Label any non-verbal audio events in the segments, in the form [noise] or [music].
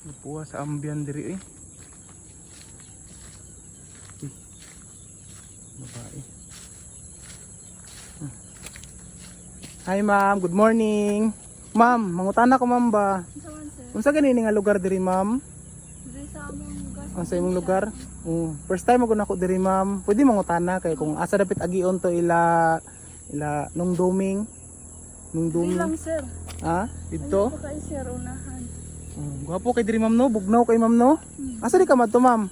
Napuha sa ambyan diri eh. Uy. Babae. Hmm. Hi ma'am, good morning. Ma'am, mangutana ko ma'am ba? Unsa ganini nga lugar diri ma'am? Dili sa among gas. Ang sa imong lugar? Oo. First time ako nako diri ma'am. Pwede mangutana kay kung asa dapat agion to ila ila nung duming. Nung Dili duming. lang sir. Ha? Dito? Ano pa kay sir unahan? Oh, gwapo kay diri ma'am no, bugnaw kay ma'am no. Hmm. Asa di ka madto ma'am?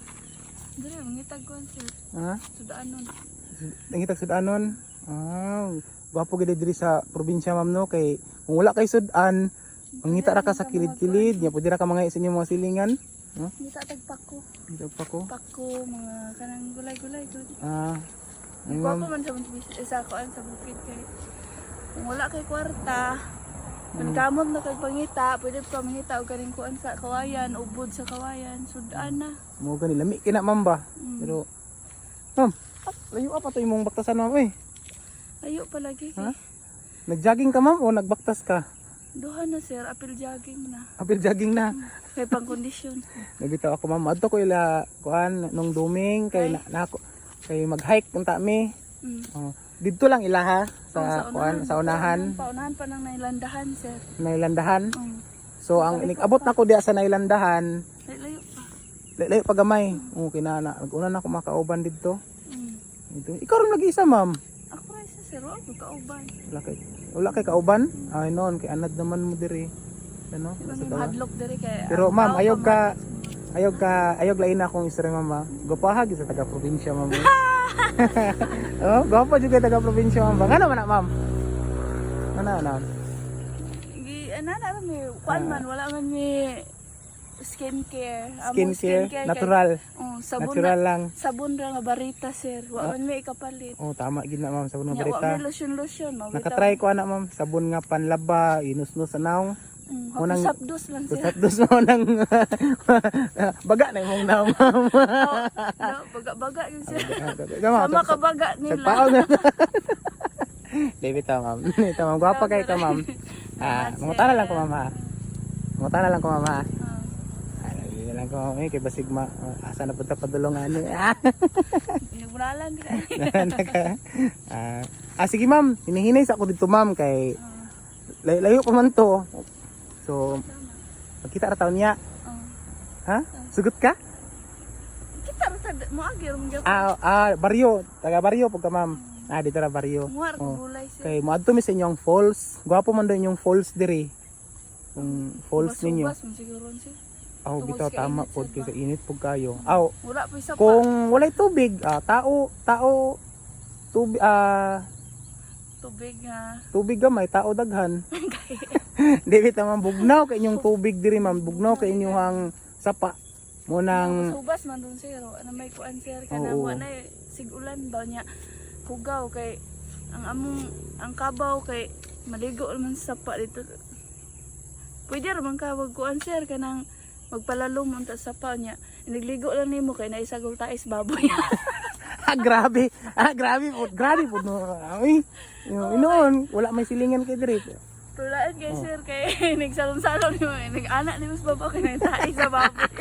Dili mangitag ko sir. Ha? Sudaanon. Nangitag sudanon. Ah, gwapo gid diri sa probinsya ma'am no kay kung wala kay sudan, mangita ra ka sa kilid-kilid, nya pwede ra ka mga sa inyong mga silingan. No? Ngita tag pako. Dito pa ko. Pako mga kanang gulay-gulay ko. Ah. Ko pa man sa bukid sa kuan sa bukid kay kung wala kay kwarta. Kung kamot na kay pangita, pwede pa mangita og kaning kuan sa kawayan, ubod sa kawayan, sudaan na. Mo gani lami kina ma'am ba? Mm. Pero Ma'am, ah, layo pa to imong baktasan ma'am eh. Ayo palagi Ha? Nag-jogging ka ma'am o nagbaktas ka? duha na sir, apil jogging na. Apil jogging na. Kay pang kondisyon. [laughs] Nabitaw ako ma'am. Adto ko ila kuan nung duming kay na, na ako kay mag-hike punta mi. Mm. Oh, dito lang ila ha Oh, sa kuan sa unahan, Paunahan pa nang nailandahan sir. nailandahan. Oh. So ang nag-abot na ko diya sa nailandahan, Ay, layo pa. layo pa gamay. Oh, kinana. Nag-una na ako makauban dito. Mm. Dito. Ikaw rin nag-isa ma'am. Ako rin sa sir, wala ko kauban. Wala kay wala kay kauban. Ay noon kay anad naman mo diri. Ano? Diba Sa mahadlok diri kay Pero ma'am, pa ka ayog ka ayog lain akong istorya mama. Gopahag sa taga probinsya ma'am. [laughs] [laughs] oh, gopo juga taga probinsya ma'am. Ngano man ma'am? Ano na? Gi ana na ra mi kuan man wala man mi skincare. Amo Skincare, kay- natural. Oh, sabon Natural na, lang. sabon ra nga barita sir. Wa man mi ikapalit. Oh, tama gid na ma'am sabon nga Nya, wa lotion lotion no. Nakatry ko ana ma'am sabon nga panlaba, inusnos sa naong. Mm, Unang- hapdos lang sir. Tapos mo [laughs] nang [laughs] baga na imong [laughs] ma'am. no, baga-baga yun. Gama, Sama ka baga nila. Nagpaon na. David ta ma'am. Ito ma'am, gwapa kay ka ma'am. Ah, mangutana lang ko ma'am ha. Mangutana lang ko ma'am ha. Ah, Ay, hindi lang ko ma'am eh, kay basig ma, ah, asa na punta padulungan ni. Ah, Iniburalan ka. Ah, ah, sige ma'am, hinihinay sa ako dito ma'am kay Ah, layo, layo pa man to. So, magkita ra taon niya. ah. Ha? Sugot ka? Kita ra ta mo agi rum gyud. Ah, ah, baryo, taga baryo pagka ma'am. Ah, dito ra baryo. Muhar Oh. gulay sir. Kay moadto mi sa inyong falls. Gwapo man daw inyong falls diri. Kung falls ninyo. Bas mo siguro Tungod bitaw tama sir, kay sa init pug kayo. Aw, Wala pa kung walay tubig, ah, tao, tao tubig ah Tubig nga. tubig gamay, tao daghan. [laughs] [laughs] Di bitaw man bugnaw kay inyong tubig diri ma'am, bugnaw kay inyong sapa. Mo nang Subas man dun sir. Ano may kuan sir kana wa na sigulan daw niya. Hugaw kay ang among ang kabaw kay maligo naman sa sapa dito. Pwede ra man ka wag kuan sir kanang magpalalom unta sa sapa niya. Nagligo lang nimo kay naisagol tais baboy. [laughs] ah, grabe. Ah, grabe po. Grabe po no. Ay, [laughs] inoon, wala may silingan kay diri. Tulaan kay Oh. sir kay [laughs] nagsalon-salon mo nag-anak ni mas baba kay nagtais sa baboy. [laughs]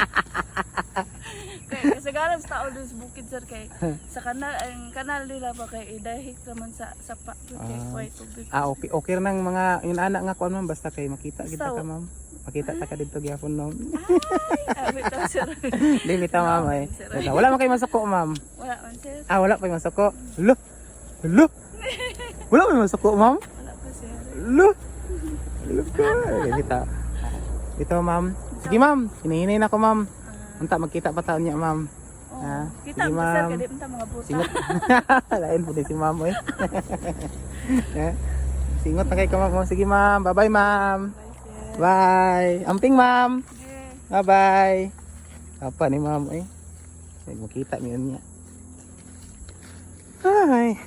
kay kasagaran sa tao dun sa bukid sir kay sa kanal ang kanal nila pa kay idahik naman sa sapa kay Ah. white tubig. Ah, okay. Okay nang mga yung anak nga kuan ma'am basta kay makita kita ka ma'am. Makita ta ka dito gyapon no. Ay, bitaw sir. [laughs] Di bitaw ma'am. Bitaw. Wala man kay masako ma'am. Wala man sir. Ah, wala pa yung masako. Lo. Lo. Wala pa yung masako ma'am. Wala pa sir. Lo. Lo ka. Di bitaw. Bitaw ma'am. Sige ma'am, hinihinay na ko ma'am. Unta magkita pa taon niya ma'am. Oh, Ah, kita sige, sir ma'am. kay di man ta mga buta. Singot. [laughs] Lain po si ma'am eh. [laughs] Eh, Singot na kay ka ma'am. Sige ma'am. Bye-bye ma'am. Bye sir. Bye. Amping ma'am. Sige. Bye bye. Apa ni ma'am eh? Ay, makita niya. Ay.